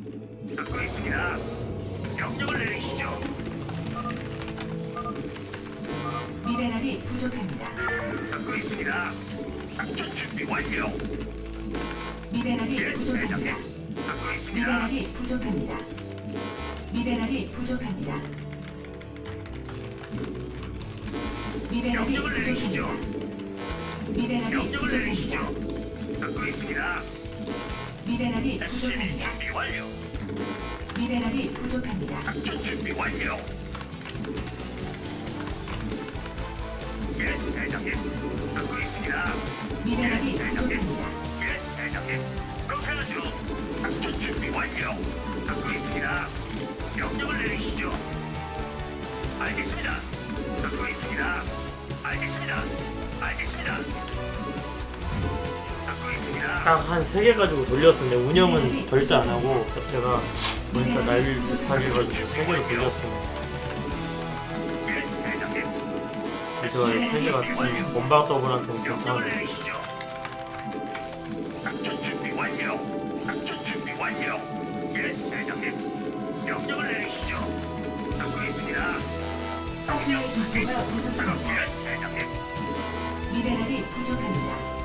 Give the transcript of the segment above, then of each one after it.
듣고 있습니다. 명령을 내리시죠. 미네랄이 부족합니다. 듣고 있습니다. 작전 준비 완료. 미네랄이 예, 부족합니다. 대장님. 듣고 있습니다. 미네랄이 부족합니다. 미네랄이 부족합니다. 미네랄이 명령을. 부족합니다. 미네랄이 명령을. 부족합니다. 듣고 있습니다. 미네랄이 부족합니다. 준비 완료. 미네랄이 부족합니다. 작전 준비 완료. 예, 대장님. 듣고 있습니다. 미네랄이 예. 부족합니다. 예, 대장님. 그렇게 하죠. 작전 준비 완료. 듣고 있습니다. 명령을 내리시죠. 알겠습니다. 듣고 있습니다. 알겠습니다. 알겠습니다. 듣고 있습니다. 딱한세 개 가지고 돌렸었는데 운영은 절대 안 하고 내가 보니까 날릴 비슷하게 해가지고 세 개로 돌렸어. 그래서 세개 같이 본방 더블한테는 명령을 괜찮은데 디포가 작업 부족합니다. 예, 대장님. 미네랄이 부족합니다.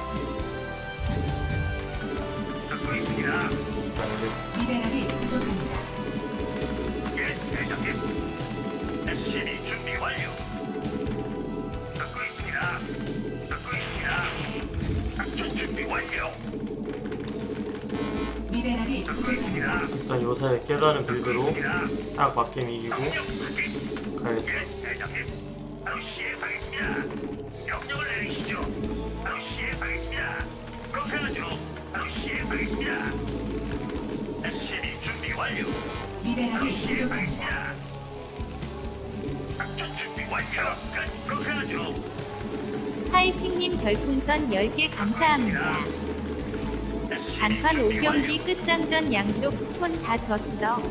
미네랄이 부족합니다. 예, 대장님. SCB 준비 완료. 듣고 있습니다. 듣고 있습니다. 작전 준비 완료. 미네랄이 듣고 부족합니다. 있습니다. 일단 요새 깨달은 빌드로. 딱 맞게임 이기고 명령. 가야 예, 대장님. 바로 시행하겠습니다. 명령을 내리시죠. 바로 시행하겠습니다. 그렇게 하죠. 바로 시행하겠습니다. 준비 완료. 미네랄이 부족합니다. 시행하겠습니다. 작전 준비 완료. 끝. 그렇게 하죠. 하이핑님 별풍선 10개 감사합니다. 단판 5경기 끝장전 양쪽 스폰 다 졌어.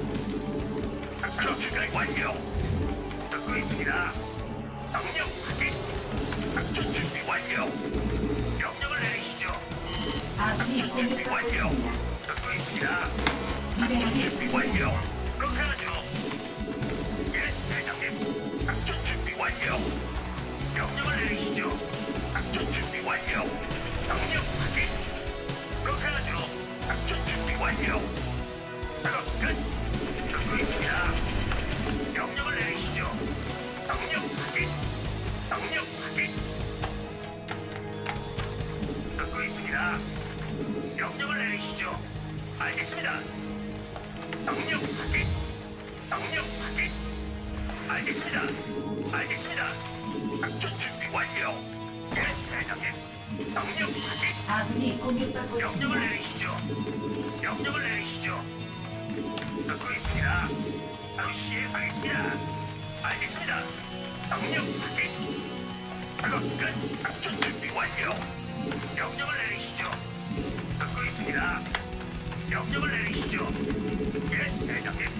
작전 준비 완료. 듣고 있습니다. 명령 확인. 작전 준비 완료. 명령을 내리시죠. 아군이 작전 준비 공격받고 완료. 있습니다. 듣고 있습니다. 하죠. 예, 내리시죠. 알겠습니다. 명령 확인. 명령 확인. 알겠습니다. 알겠습니다. 작전 준비 완료. 예, 대장님. 명령 확인. 아군이 공격받고 명령을 있습니다. 내리시죠. 명령을 내리시죠. 듣고 있습니다. 바로 시행하겠습니다. 알겠습니다. 명령 확인. 작업 끝. 작전 준비 완료. 명령을 내리시죠. 듣고 있습니다. 명령을 내리시죠. Okay.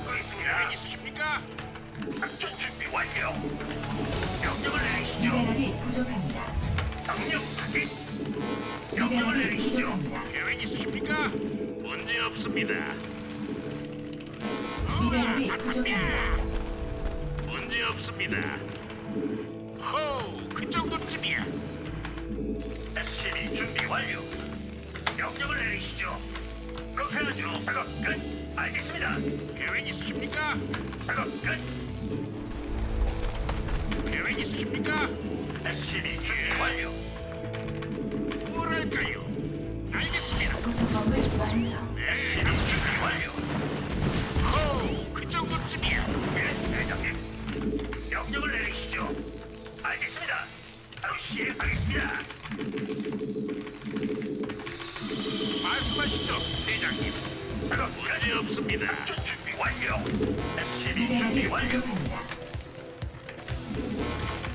듣고 있습니다. 있으십니까? 작전 준비 완료. 명령을 내리시죠. 미네랄이 부족합니다. 명령 확인. 명령을 미네랄이 내리시죠. 부족합니다. 계획 있으십니까? 문제 없습니다. 미네랄이 부족합니다. 문제 없습니다. 호우, 그 정도쯤이야. SCV 준비 완료. 명령을 내리시죠. 그렇게 하죠. 작업 끝. 알겠습니다. 있으십니까? 작업 끝. 계획 있으십니까? SCV 준비 완료. 뭐랄까요? 알겠습니다. 구성범을 완성. 네, 준비 완료. 호우, 그 정도쯤이야. 예, 대장님. 명령을 내리시죠. 알겠습니다. 바로 시행하겠습니다. 말씀하시죠, 대장님. 작업 문제 없습니다. SCB 준비 미네랄이 완료. 부족합니다.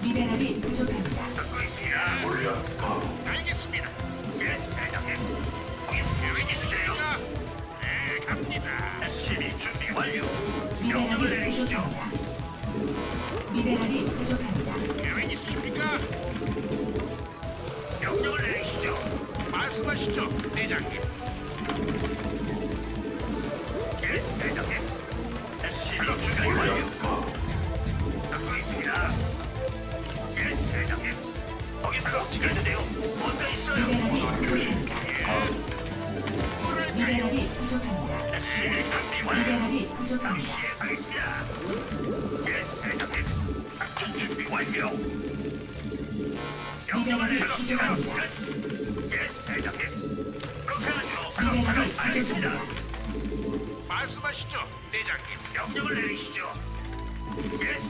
미네랄이 부족합니다. 듣고 있습니다. 골리앗 가도. 알겠습니다. 예, 대장님. 거기 계획 있으세요? 네, 갑니다. SCB 준비 완료. 명령을 미네랄이 내리시죠. 부족합니다. 미네랄이 부족합니다. 계획 있으십니까? 명령을 내리시죠. 말씀하시죠, 대장님.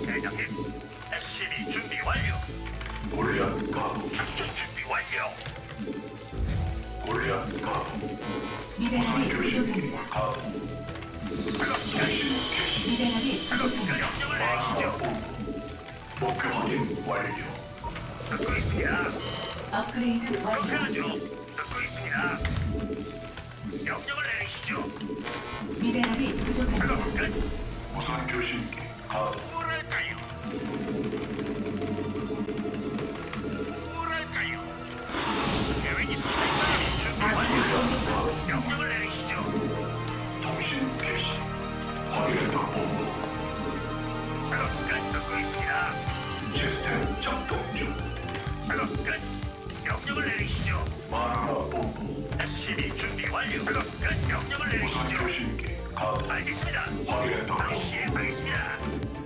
대장님. SCB 준비 완료. 골리앗 가도 작전 준비 완료. 골리앗 가도 미네랄이 부족합니다. 가도 통신 개시 미네랄이 부족합니다. 명령을 내리시죠. 목표 확인 완료 듣고 있습니다. 업그레이드 그렇게 완료. 하죠. 듣고 있습니다. 명령을 내리시죠. 미네랄이 부족합니다. 끝. 무선 교신기 가도 뭐랄까요? 뭐랄까요? 계획 있으십니까? 준비 아군이 완료. 명령을 내리시죠. 통신 개시 확인했다 본부 작업 끝. 있습니다. 시스템 작동 중 작업 끝. 명령을 내리시죠. 마라 본부 SCB 준비 완료. 작업 끝. 명령을 무선 내리시죠. 교신기 가도 알겠습니다. 확인했다 바로 본부 시행하겠습니다.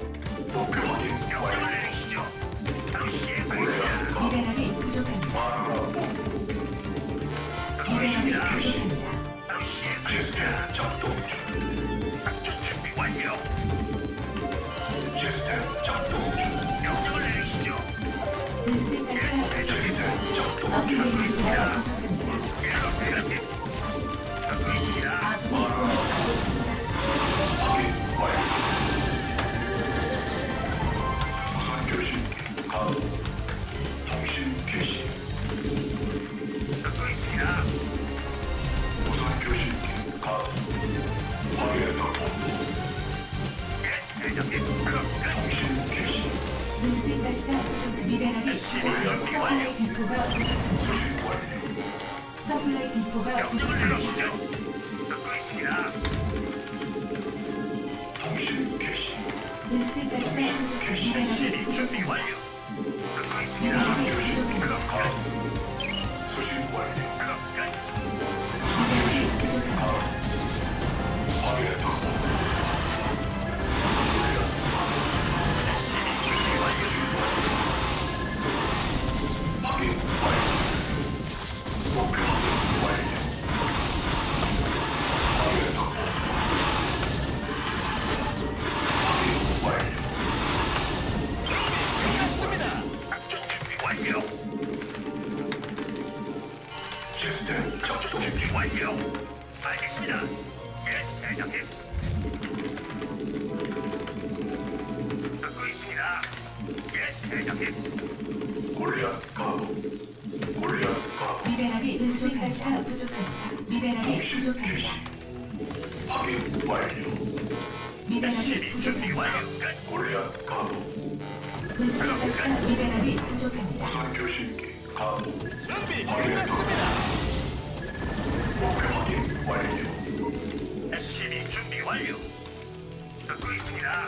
미네랄이 부족합니다. 미네랄이. 부족합니다. 시스템 작동 중 준비 완료. 시스템 작동 중 명령을 내리시죠. 베스핀 가스가 부족합니다. 시스템 작동 중 업그레이드 인프라가 부족합니다. 대장님. 골리앗 가도 골리앗 가도 미네랄이 베스핀 가스가 부족합니다. 미네랄이 통신 개시 부족합니다. 확인 완료 미네랄이 준비 준비 부족합니다. 완료. 끝. 골리앗 가도 베스핀 가스가 미네랄이 부족합니다. 무선 교신기 가도 준비 확인했다 목표 확인 완료 SCB 준비 완료. 듣고 있습니다.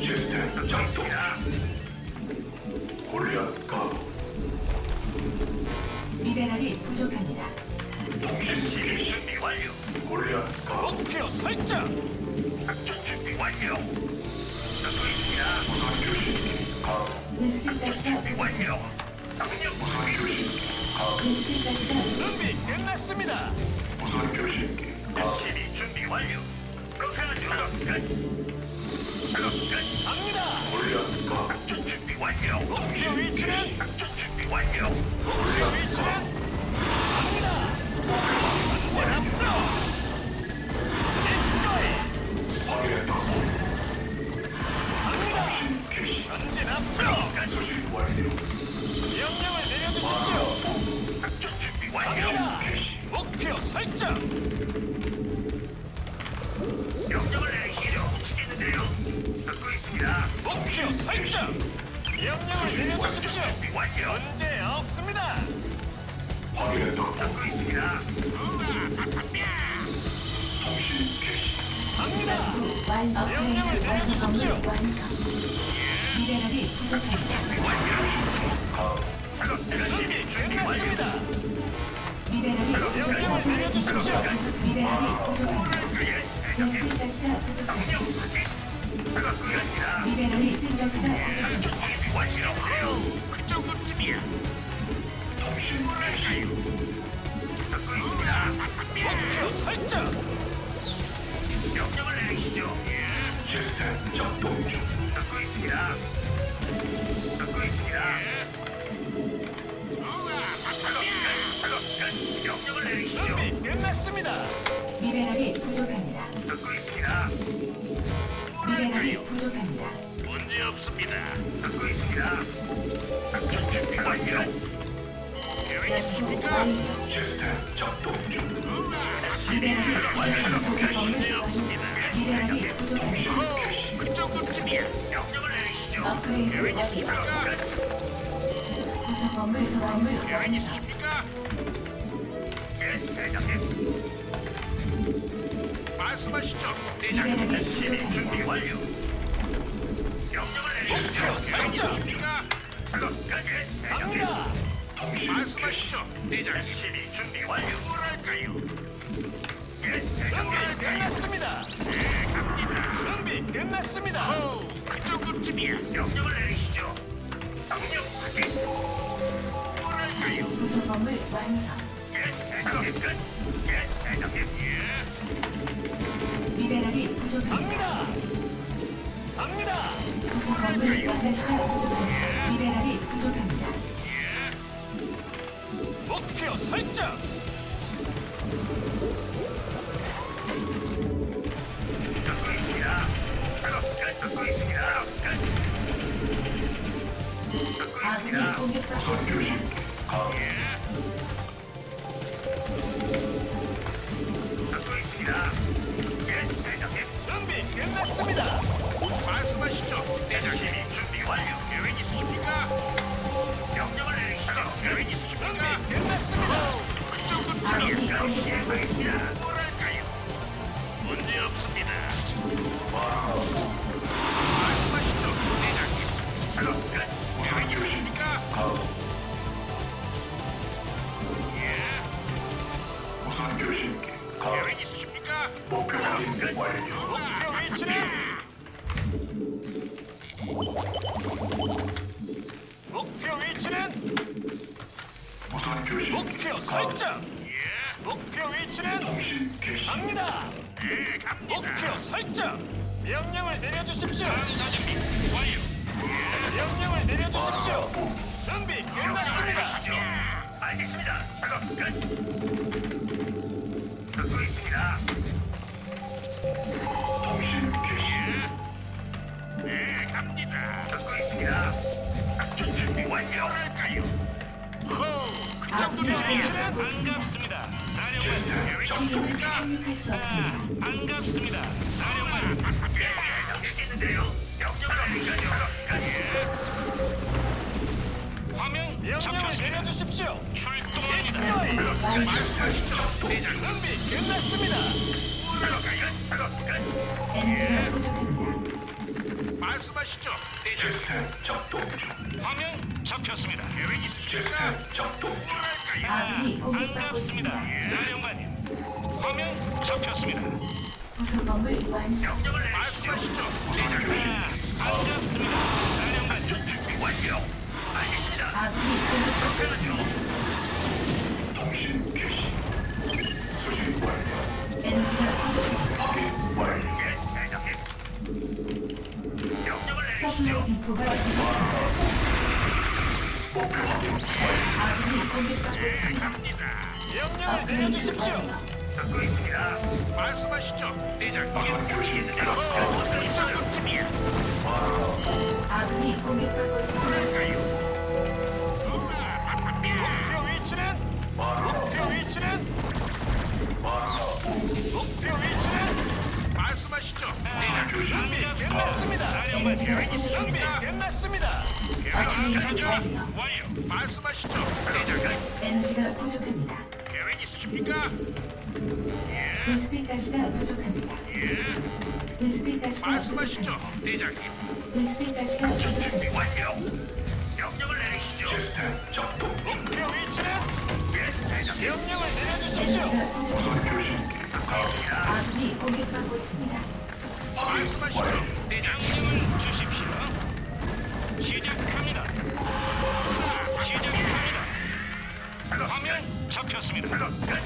시스템 작동 중 골리앗 가도 목표 설정. 작전 준비 완료. 듣고 있습니다. 무선 교신기 가도 베스핀 가스가 준비 부족합니다. 완료. 당력 무선 교신기 가도 베스핀 가스가 부족합니다. 준비 끝났습니다. 무선 교신기 가도 SCB 준비 완료. 그렇게 하죠. 끝. 작업 끝. 갑니다. 골리앗 가도 작전 준비 완료. 목표 위치는 작전 준비 완료. 골리앗 가도 갑니다. 완료 목표 전진 앞으로! 조심 완료. 명령을 듣고 있습니다. 목표 설정. 명령을 내리시죠. 예. 시스템 작동 중. 듣고 있습니다. 듣고 있습니다. 작업 끝. 명령을 내리시죠. 준비 끝났습니다. 미네랄이 부족합니다. 미네랄이 부족합니다. 없습니다. 듣고 있습니다. 작전 준비 완료. 계획? 완료. 시스템 작동 중. 미네랄이 부족합니다. 부속 건물 완성. 미네랄이 부족합니다. 오, 그 정도쯤이야. 명령을 내리시죠. 업그레이드 계획. 있으십니까? 부속 건물 건물 계획 완성. 있으십니까? 예, 대장님. 말씀하시죠. 대장님. 미네랄이 SCB 준비 부족합니다. 완료. 예? 예. 네, 그. 예. 예. 예. 미네랄이 부족합니다. 갑니다. 부속 부족합니다. 미네랄이 부족합니다. 목표 설정. 듣고 있습니다. 작업 끝. 듣고 있습니다. 끝. 듣고 아군이 있습니다. 공격받고 있습니다. 가 알겠습니다. 작업 끝. 듣고 있습니다. 통신 개시. 네, 갑니다. 듣고 있습니다. 작전 준비 완료. 할까요? 호, 그 정도면 반갑습니다. 사령관 시스템 계획 작동 지금은 중. 착륙할 수 없습니다. 반갑습니다. 사령관. 예, 알겠는데요. 명령을 내리시죠. 화면 명령을 내려주십시오. 출동합니다. 시스템 작동 중. 준비 끝났습니다. 작업 끝. 엔지가 부족합니다. 말씀하시죠. 대장. 시스템 작동 중. 화면 잡혔습니다. 계획 있으십니까? 시스템 작동 중. 아군이 공격받고 반갑습니다. 있습니다. 사령관님. 화면 잡혔습니다. 부속 건물 완성. 명령을 말씀하시죠. 우선 교신기. 반갑습니다. 사령관 준비 완료. 알겠습니다. 통신 개시. 수신 완료. 엔지가 부족합니다. 확인 완료. 예, 대장님. 명령을 서플라이 내리시죠. 디포가 부족합니다. 목표 확인 완료. 아군이 공격받고 있습니다. 갑니다. 명령을 업그레이드 내려주십시오. 완료. 듣고 있습니다. 말씀하시죠. 대장님. 우선 교신기. 어, 가동. 이 정도쯤이야. 아군이 공격받고 있습니다. 끝났습니다. 업그레이드 완료. 완료. 말씀하시죠. 대장님. 에너지가 부족합니다. 계획 있으십니까? 베스핀 가스가 부족합니다. 베스핀 가스가 말씀하시죠. 부족합니다. 대장님. 베스핀 가스가 부족합니다. 준비 완료. 명령을 내리시죠. 시스템 작동 중. 목표 위치는 예, 대장님. 명령을 내려주십시오. 에너지가 부족합니다. 무선 교신기 가동. 아군이 공격받고 있습니다. 완료. 대장님을 주십시오. 시작합니다. 반갑습니다.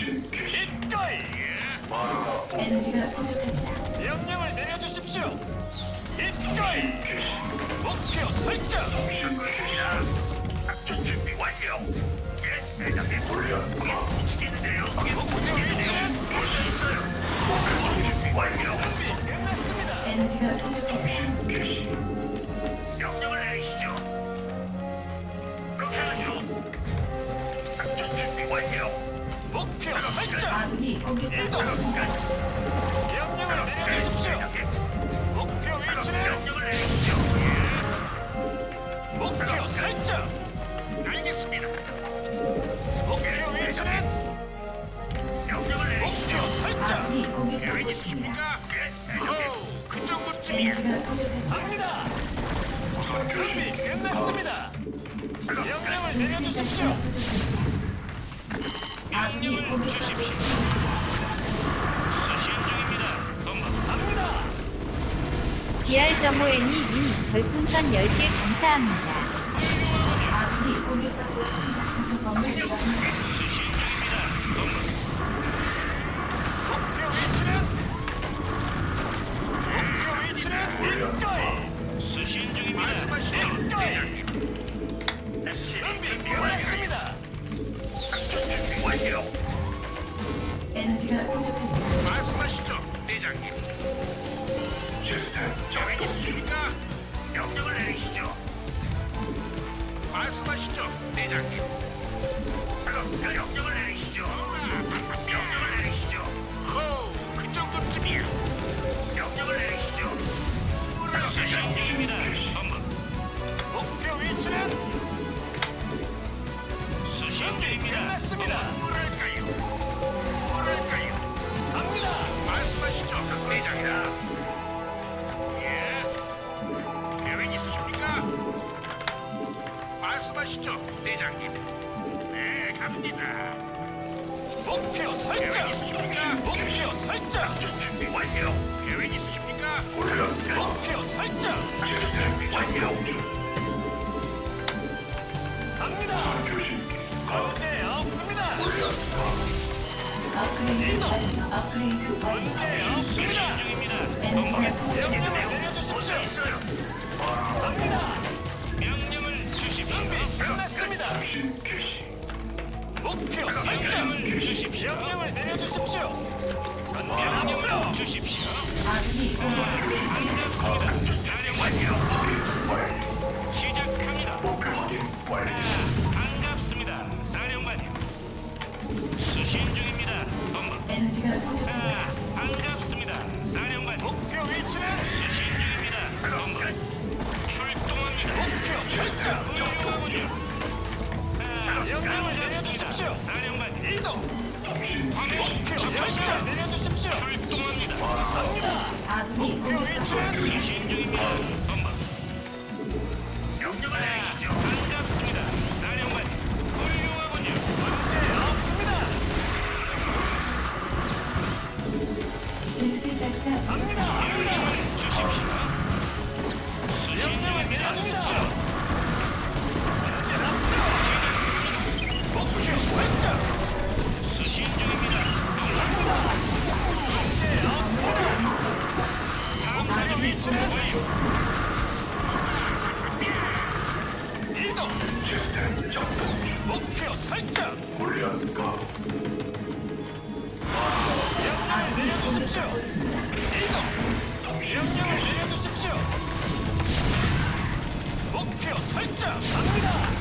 통신 개시. 기꺼이 예. 마누라 본 에너지가 부족합니다. 명령을 내려주십시오. 기꺼이 통신 개시. 목표 설정. 통신 개시. 작전 준비 완료. 예, 대장님. 골리앗 가. 움직이는데요. 목표 위치는 준비 완료. 준비 끝났습니다. 에너지가 부족합니다. 통신 개시. 아군이 공격받고 있습니다. 명령을 내려주십시오. DR점오애니 님 별풍선 10개 감사합니다. 통신 개시. 목표 설정을 주십시오. 명령을 내려주십시오. 명령을 주십시오. 아군이 공격받고 있습니다. 반갑습니다. 사령 완료. 확인 완료. 시작합니다. 목표 확인 완료. 아, 반갑습니다. 사령관님. 수신 중입니다. 본부. 에너지가 부족합니다. 아, 반갑습니다. 사령관. 목표 위치는 수신 중입니다. 본부. 출동합니다. 목표 설정. 훌륭하군요. 아, 명령을 내려주십시오. 사령관 이동. 목표 설정 내려주십시오. 출동합니다. 아군이 공격받고 있습니다. 수신 중입니다. 주십시오. 이동. 명령을 내려주십시오. 목표 설정 갑니다.